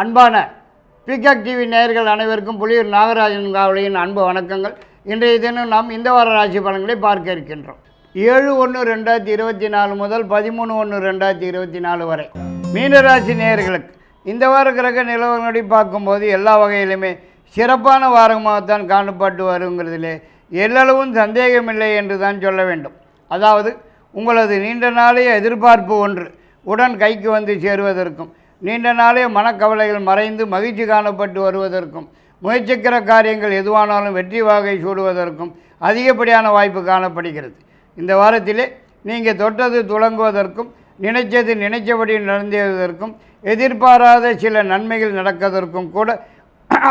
அன்பான peacock TV நேயர்கள் அனைவருக்கும் புலியூர் நாகராஜன் காவலியின் அன்பு வணக்கங்கள். இன்றைய தினம் நாம் இந்த வார ராசி பலன்களை பார்க்க இருக்கின்றோம். ஏழு ஒன்று ரெண்டாயிரத்தி இருபத்தி நாலு முதல் பதிமூணு ஒன்று ரெண்டாயிரத்தி இருபத்தி நாலு வரை. மீனராசி நேயர்களுக்கு இந்த வார கிரக நிலவரங்களை பார்க்கும்போது எல்லா வகையிலுமே சிறப்பான வாரமாகத்தான் காணப்பட்டு வருங்கிறதுலே எல்லளவும் சந்தேகமில்லை என்று தான் சொல்ல வேண்டும். அதாவது உங்களது நீண்ட நாளைய எதிர்பார்ப்பு ஒன்று உடன் கைக்கு வந்து சேருவதற்கும் நீண்ட நாளே மனக்கவலைகள் மறைந்து மகிழ்ச்சி காணப்பட்டு வருவதற்கும் முயற்சிக்கிற காரியங்கள் எதுவானாலும் வெற்றி வாகை சூடுவதற்கும் அதிகப்படியான வாய்ப்பு காணப்படுகிறது. இந்த வாரத்திலே நீங்கள் தொட்டது துளங்குவதற்கும் நினைச்சது நினைச்சபடி நடந்ததற்கும் எதிர்பாராத சில நன்மைகள் நடக்கதற்கும் கூட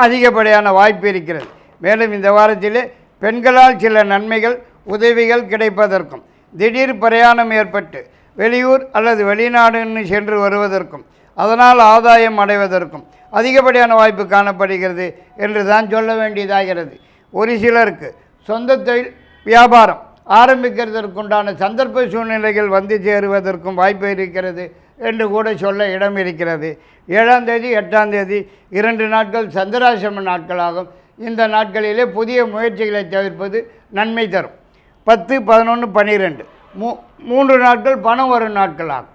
அதிகப்படியான வாய்ப்பு இருக்கிறது. மேலும் இந்த வாரத்திலே பெண்களால் சில நன்மைகள் உதவிகள் கிடைப்பதற்கும் திடீர் பிரயாணம் ஏற்பட்டு வெளியூர் அல்லது வெளிநாடுன்னு சென்று வருவதற்கும் அதனால் ஆதாயம் அடைவதற்கும் அதிகப்படியான வாய்ப்பு காணப்படுகிறது என்று தான் சொல்ல வேண்டியதாகிறது. ஒரு சிலருக்கு சொந்த தொழில் வியாபாரம் ஆரம்பிக்கிறதற்குண்டான சந்தர்ப்ப சூழ்நிலைகள் வந்து சேருவதற்கும் வாய்ப்பு இருக்கிறது என்று கூட சொல்ல இடம் இருக்கிறது. ஏழாம் தேதி எட்டாம் தேதி இரண்டு நாட்கள் சந்திராசிரம நாட்களாகும். இந்த நாட்களிலே புதிய முயற்சிகளை தவிர்ப்பது நன்மை தரும். பத்து பதினொன்று பன்னிரெண்டு மூ மூன்று நாட்கள் பணம் வரும் நாட்களாகும்.